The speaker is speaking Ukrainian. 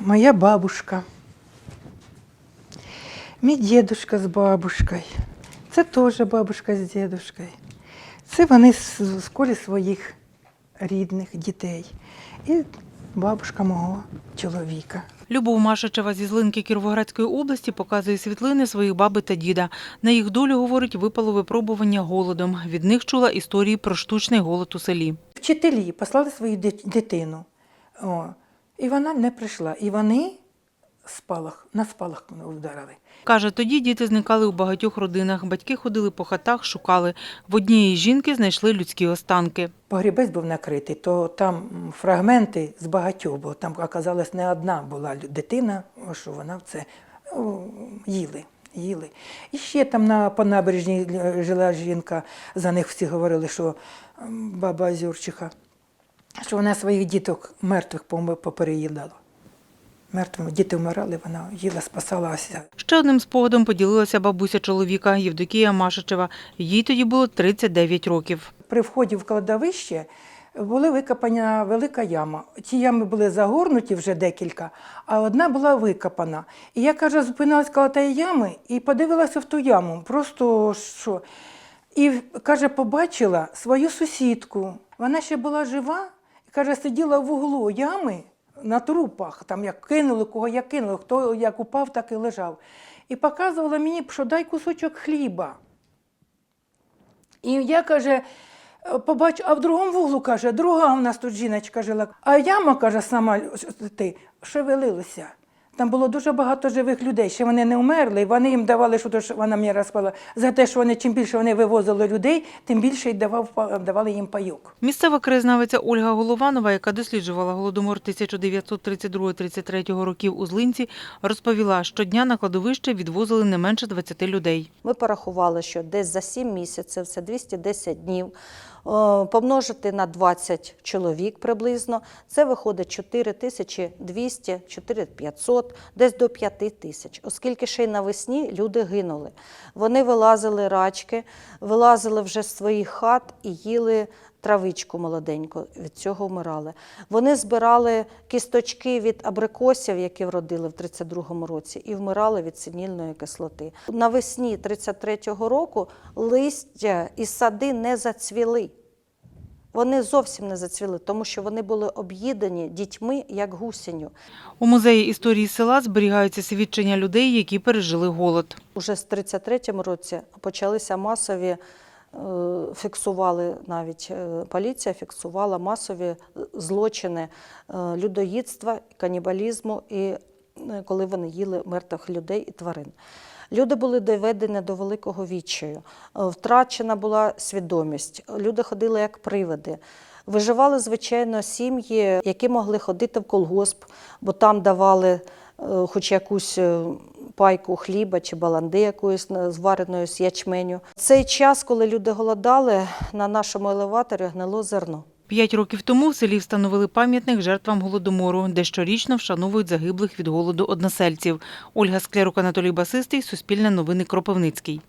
моя бабушка, мій дідушка з бабушкою. Це теж бабушка з дідушкою. Це вони з, з колі своїх рідних дітей. І бабушка мого чоловіка. Любов Машичева зі Злинки Кіровоградської області показує світлини своїх баби та діда. На їх долю, говорить, випало випробування голодом. Від них чула історії про штучний голод у селі. Вчителі послали свою дитину. О, і вона не прийшла. І вони спалах, на спалах вдарили. Каже, тоді діти зникали у багатьох родинах. Батьки ходили по хатах, шукали. В однієї жінки знайшли людські останки. Погрібець був накритий, то там фрагменти з багатьох, бо там оказалось не одна була дитина, що вона в це їли. Їли. І ще там на, по набережній е, жила жінка, за них всі говорили, що баба Азюрчиха, що вона своїх діток мертвих попереїдала. Мертвими діти вмирали, вона їла, спасалася. Ще одним спогадом поділилася бабуся чоловіка Євдокія Машичева. Їй тоді було 39 років. При вході в кладовище була викопана велика яма. Ті ями були загорнуті вже декілька, а одна була викопана. І я каже, зупинилась коло тієї ями і подивилася в ту яму. Просто що. І каже, побачила свою сусідку. Вона ще була жива, каже, сиділа в углу ями на трупах, там як кинули, кого як кинули, хто як упав, так і лежав. І показувала мені, що дай кусочок хліба. І я каже, побачу, а в другому вуглу каже, друга у нас тут жіночка жила. А яма, каже, сама ти, шевелилася. Там було дуже багато живих людей, ще вони не вмерли, і вони їм давали, що то, що вона мені розповіла, за те, що вони чим більше вони вивозили людей, тим більше й давав, давали їм пайок. Місцева краєзнавиця Ольга Голованова, яка досліджувала голодомор 1932-33 років у Злинці, розповіла, що дня на кладовище відвозили не менше 20 людей. Ми порахували, що десь за 7 місяців, це 210 днів, помножити на 20 чоловік приблизно, це виходить 4200, 4500, десь до 5 тисяч. Оскільки ще й навесні люди гинули. Вони вилазили рачки, вилазили вже з своїх хат і їли травичку молоденьку, від цього вмирали. Вони збирали кісточки від абрикосів, які вродили в 32-му році, і вмирали від синільної кислоти. Навесні 33-го року листя і сади не зацвіли. Вони зовсім не зацвіли, тому що вони були об'їдені дітьми як гусеню. У музеї історії села зберігаються свідчення людей, які пережили голод. Уже з 33-му році почалися масові, фіксували навіть е, поліція фіксувала масові е, злочини е, людоїдства, канібалізму, і е, коли вони їли мертвих людей і тварин. Люди були доведені до великого відчаю, Е, втрачена була свідомість, люди ходили як привиди. Виживали, звичайно, сім'ї, які могли ходити в колгосп, бо там давали е, хоч якусь е, пайку хліба чи баланди якоїсь е, звареної з ячменю. Цей час, коли люди голодали, на нашому елеваторі гнило зерно. П'ять років тому в селі встановили пам'ятник жертвам голодомору, де щорічно вшановують загиблих від голоду односельців. Ольга Склярук, Анатолій Басистий, Суспільне новини Кропивницький.